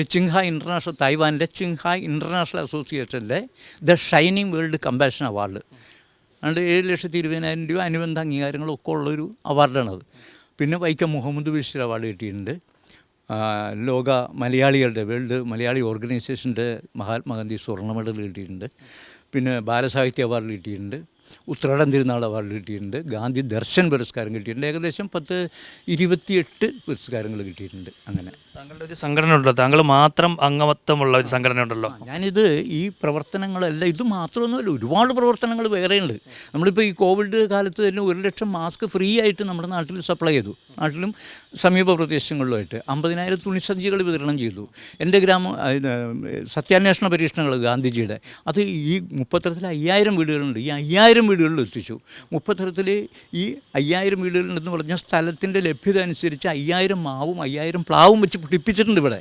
ചിങ്ഹായ് ഇന്റർനാഷണൽ തായ്വാനിലെ Ching Hai international അസോസിയേഷനിലെ the shining world compassion award. അതുകൊണ്ട് ഏഴ് ലക്ഷത്തി ഇരുപതിനായിരം രൂപ അനുബന്ധ അംഗീകാരങ്ങളൊക്കെ ഉള്ളൊരു അവാർഡാണത്. പിന്നെ വൈക്കം മുഹമ്മദ് ബഷീർ അവാർഡ് കിട്ടിയിട്ടുണ്ട്. ലോക മലയാളികളുടെ വേൾഡ് മലയാളി ഓർഗനൈസേഷന്റെ മഹാത്മാഗാന്ധി സ്വർണ മെഡൽ കിട്ടിയിട്ടുണ്ട്. പിന്നെ ബാലസാഹിത്യ അവാർഡ് കിട്ടിയിട്ടുണ്ട്. ഉത്രാടം തിരുനാൾ അവാർഡ് കിട്ടിയിട്ടുണ്ട്. ഗാന്ധി ദർശൻ പുരസ്കാരം കിട്ടിയിട്ടുണ്ട്. ഏകദേശം പത്ത് ഇരുപത്തിയെട്ട് പുരസ്കാരങ്ങൾ കിട്ടിയിട്ടുണ്ട് അങ്ങനെ. താങ്കളുടെ ഒരു സംഘടന ഉണ്ടല്ലോ താങ്കൾ മാത്രം അംഗമത്വമുള്ള ഒരു സംഘടന ഉണ്ടല്ലോ ഞാനിത് ഈ പ്രവർത്തനങ്ങളെല്ലാം ഇത് മാത്രമൊന്നുമല്ല ഒരുപാട് പ്രവർത്തനങ്ങൾ വേറെയുണ്ട്. നമ്മളിപ്പോൾ ഈ കോവിഡ് കാലത്ത് തന്നെ ഒരു ലക്ഷം മാസ്ക് ഫ്രീ ആയിട്ട് നമ്മുടെ നാട്ടിൽ സപ്ലൈ ചെയ്തു. നാട്ടിലും സമീപ പ്രദേശങ്ങളിലുമായിട്ട് അമ്പതിനായിരം തുണിസഞ്ചികൾ വിതരണം ചെയ്തു. എന്റെ ഗ്രാമം സത്യാന്വേഷണ പരീക്ഷണങ്ങൾ ഗാന്ധിജിയുടെ. അത് ഈ മുപ്പത്തരത്തിൽ അയ്യായിരം വീടുകളുണ്ട്. ഈ അയ്യായിരം വീടുകളിൽ എത്തിച്ചു. മുപ്പത്തരത്തിൽ ഈ അയ്യായിരം വീടുകളുണ്ടെന്ന് പറഞ്ഞ സ്ഥലത്തിന്റെ ലഭ്യത അനുസരിച്ച് അയ്യായിരം മാവും അയ്യായിരം പ്ലാവും വെച്ച് പിടിപ്പിച്ചിട്ടുണ്ട് ഇവിടെ.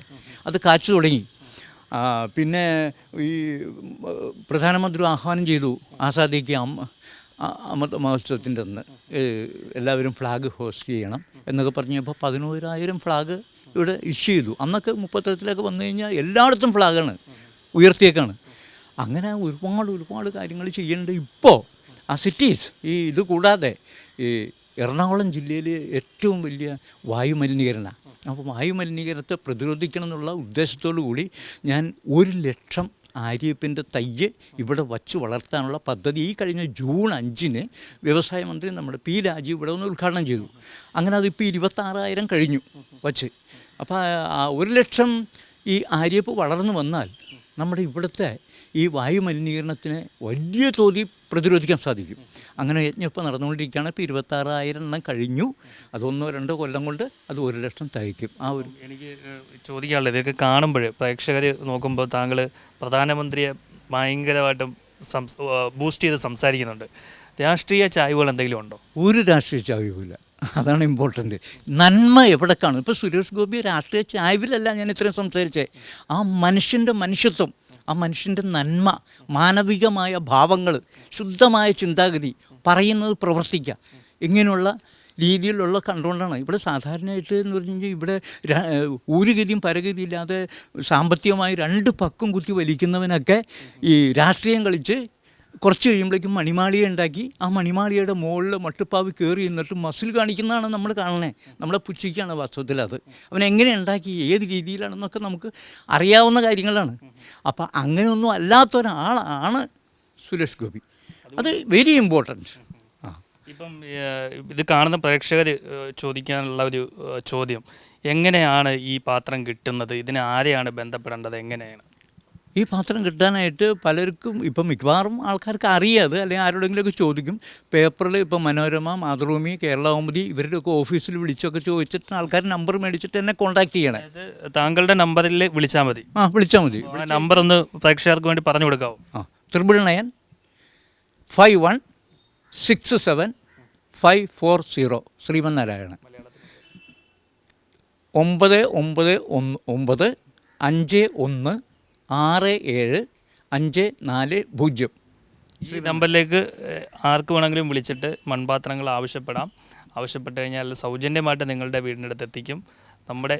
അത് കാച്ചു തുടങ്ങി. പിന്നെ ഈ പ്രധാനമന്ത്രി ആഹ്വാനം ചെയ്തു ആസാദിക്ക് അമ്മ അമൃത മഹോത്സവത്തിന്റെ അന്ന് എല്ലാവരും ഫ്ലാഗ് ഹോസ്റ്റ് ചെയ്യണം എന്നൊക്കെ പറഞ്ഞപ്പോൾ പതിനോരായിരം ഫ്ലാഗ് ഇവിടെ ഇഷ്യൂ ചെയ്തു. അന്നൊക്കെ മുപ്പത്തെട്ടിലൊക്കെ വന്നു കഴിഞ്ഞാൽ എല്ലായിടത്തും ഫ്ലാഗാണ് ഉയർത്തിയേക്കാണ്. അങ്ങനെ ഒരുപാട് ഒരുപാട് കാര്യങ്ങൾ ചെയ്യുന്നുണ്ട് ഇപ്പോൾ ആ സിറ്റീസ് ഈ ഇത് കൂടാതെ ഈ എറണാകുളം ജില്ലയിൽ ഏറ്റവും വലിയ വായുമലിനീകരണ അപ്പോൾ വായുമലിനീകരണത്തെ പ്രതിരോധിക്കണം എന്നുള്ള ഉദ്ദേശത്തോടു കൂടി ഞാൻ ഒരു ലക്ഷം ആര്യപ്പിന്റെ തയ്യ് ഇവിടെ വച്ച് വളർത്താനുള്ള പദ്ധതി ഈ കഴിഞ്ഞ ജൂൺ അഞ്ചിന് വ്യവസായ മന്ത്രി നമ്മുടെ പി രാജീവ് ഇവിടെ ഒന്ന് ഉദ്ഘാടനം ചെയ്തു. അങ്ങനെ അതിപ്പോൾ ഇരുപത്താറായിരം കഴിഞ്ഞു വച്ച്. അപ്പോൾ ഒരു ലക്ഷം ഈ ആര്യപ്പ് വളർന്നു വന്നാൽ നമ്മുടെ ഇവിടുത്തെ ഈ വായുമലിനീകരണത്തിന് വലിയ തോതിൽ പ്രതിരോധിക്കാൻ സാധിക്കും. അങ്ങനെ യജ്ഞം ഇപ്പോൾ നടന്നുകൊണ്ടിരിക്കുകയാണ്. ഇപ്പോൾ ഇരുപത്താറായിരം എണ്ണം കഴിഞ്ഞു. അതൊന്നോ രണ്ടോ കൊല്ലം കൊണ്ട് അത് ഒരു ലക്ഷം തയ്ക്കും. ആ ഒരു എനിക്ക് ചോദിക്കാനുള്ളത് ഇതൊക്കെ കാണുമ്പോൾ പ്രേക്ഷകർ നോക്കുമ്പോൾ താങ്കൾ പ്രധാനമന്ത്രിയെ ഭയങ്കരമായിട്ടും സംസ് ബൂസ്റ്റ് ചെയ്ത് സംസാരിക്കുന്നുണ്ട്. രാഷ്ട്രീയ ചായ്വുകൾ എന്തെങ്കിലും ഉണ്ടോ? ഒരു രാഷ്ട്രീയ ചായ്വില്ല അതാണ് ഇമ്പോർട്ടന്റ് നന്മ എവിടെ കാണും? ഇപ്പോൾ സുരേഷ് ഗോപി രാഷ്ട്രീയ ചായ്വിലല്ല ഞാൻ ഇത്രയും സംസാരിച്ചേ. ആ മനുഷ്യന്റെ മനുഷ്യത്വം ആ മനുഷ്യന്റെ നന്മ മാനവികമായ ഭാവങ്ങൾ ശുദ്ധമായ ചിന്താഗതി പറയുന്നത് പ്രവർത്തിക്കുക. ഇങ്ങനെയുള്ള രീതിയിലുള്ള കണ്ടുകൊണ്ടാണ്. ഇവിടെ സാധാരണയായിട്ട് എന്ന് പറഞ്ഞു കഴിഞ്ഞാൽ ഇവിടെ ഒരു ഗതിയും പരഗതി ഇല്ലാതെ സാമ്പത്തികമായി രണ്ട് പക്കും കുത്തി വലിക്കുന്നവനൊക്കെ ഈ രാഷ്ട്രീയം കളിച്ച് കുറച്ച് കഴിയുമ്പോഴേക്കും മണിമാളിക ഉണ്ടാക്കി. ആ മണിമാളിയുടെ മുകളിൽ മട്ടുപ്പാവ് കയറി എന്നിട്ട് മസിൽ കാണിക്കുന്നതാണ് നമ്മൾ കാണണേ. നമ്മളെ പുച്ഛിക്കുകയാണ് വാസ്തവത്തിൽ അത്. അവൻ എങ്ങനെ ഉണ്ടാക്കി ഏത് രീതിയിലാണെന്നൊക്കെ നമുക്ക് അറിയാവുന്ന കാര്യങ്ങളാണ്. അപ്പം അങ്ങനെയൊന്നും അല്ലാത്ത ഒരാളാണ് സുരേഷ് ഗോപി. അത് വെരി ഇമ്പോർട്ടന്റ് ഇപ്പം ഇത് കാണുന്ന പ്രേക്ഷകർ ചോദിക്കാനുള്ള ഒരു ചോദ്യം. എങ്ങനെയാണ് ഈ പാത്രം കിട്ടുന്നത്? ഇതിന് ആരെയാണ് ബന്ധപ്പെടേണ്ടത്? എങ്ങനെയാണ്? ഈ പാത്രം കിട്ടാനായിട്ട് പലർക്കും ഇപ്പം മിക്കവാറും ആൾക്കാർക്ക് അറിയാതെ അല്ലെങ്കിൽ ആരോടെങ്കിലുമൊക്കെ ചോദിക്കും. പേപ്പറിൽ ഇപ്പം മനോരമ മാതൃഭൂമി കേരളകൗമുദി ഇവരുടെയൊക്കെ ഓഫീസിൽ വിളിച്ചൊക്കെ ചോദിച്ചിട്ട് ആൾക്കാർ നമ്പർ മേടിച്ചിട്ട് എന്നെ കോൺടാക്ട് ചെയ്യണേ. താങ്കളുടെ നമ്പറിൽ വിളിച്ചാൽ മതി. ആ വിളിച്ചാൽ മതി. നമ്പർ ഒന്ന് പ്രേക്ഷകർക്ക് വേണ്ടി പറഞ്ഞു കൊടുക്കാവും. ആ triple nine five one six seven five four zero Shriman Narayanan. ഒമ്പത് ഒമ്പത് ഒന്ന് ഒമ്പത് അഞ്ച് ഒന്ന് ആറ് ഏഴ് അഞ്ച് നാല് പൂജ്യം. ഈ നമ്പറിലേക്ക് ആർക്ക് വേണമെങ്കിലും വിളിച്ചിട്ട് മൺപാത്രങ്ങൾ ആവശ്യപ്പെടാം. ആവശ്യപ്പെട്ട് കഴിഞ്ഞാൽ സൗജന്യമായിട്ട് നിങ്ങളുടെ വീടിനടുത്ത് എത്തിക്കും. നമ്മുടെ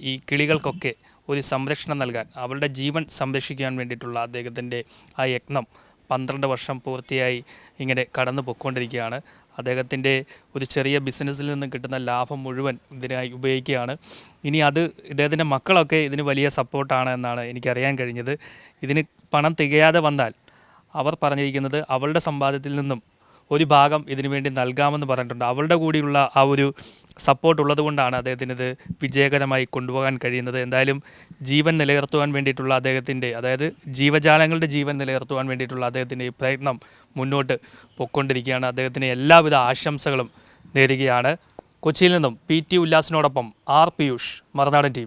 ഈ കിളികൾക്കൊക്കെ ഒരു സംരക്ഷണം നൽകാൻ അവരുടെ ജീവൻ സംരക്ഷിക്കാൻ വേണ്ടിയിട്ടുള്ള അദ്ദേഹത്തിന്റെ ആ യത്നം പന്ത്രണ്ട് വർഷം പൂർത്തിയായി ഇങ്ങനെ കടന്നു പൊയ്ക്കൊണ്ടിരിക്കുകയാണ് അദ്ദേഹത്തിന്റെ ഒരു ചെറിയ ബിസിനസ്സിൽ നിന്ന് കിട്ടുന്ന ലാഭം മുഴുവൻ ഇതിനായി ഉപയോഗിക്കുകയാണ്. ഇനി അത് ഇദ്ദേഹത്തിന്റെ മക്കളൊക്കെ ഇതിന് വലിയ സപ്പോർട്ടാണ് എന്നാണ് എനിക്കറിയാൻ കഴിഞ്ഞത്. ഇതിന് പണം തികയാതെ വന്നാൽ അവർ പറഞ്ഞിരിക്കുന്നത് അവളുടെ സമ്പാദ്യത്തിൽ നിന്നും ഒരു ഭാഗം ഇതിനു വേണ്ടി നൽകാമെന്ന് പറഞ്ഞിട്ടുണ്ട്. അവളുടെ കൂടിയുള്ള ആ ഒരു സപ്പോർട്ട് ഉള്ളതുകൊണ്ടാണ് അദ്ദേഹത്തിന് ഇത് വിജയകരമായി കൊണ്ടുപോകാൻ കഴിയുന്നത്. എന്തായാലും ജീവൻ നിലനിർത്തുവാൻ വേണ്ടിയിട്ടുള്ള അദ്ദേഹത്തിന്റെ അതായത് ജീവജാലങ്ങളുടെ ജീവൻ നിലനിർത്തുവാൻ വേണ്ടിയിട്ടുള്ള അദ്ദേഹത്തിന്റെ ഈ പ്രയത്നം മുന്നോട്ട് പൊയ്ക്കൊണ്ടിരിക്കുകയാണ്. അദ്ദേഹത്തിന് എല്ലാവിധ ആശംസകളും നേരുകയാണ്. കൊച്ചിയിൽ നിന്നും പി ടി ഉല്ലാസിനോടൊപ്പം ആർ പിയൂഷ് മറുനാടൻ ടി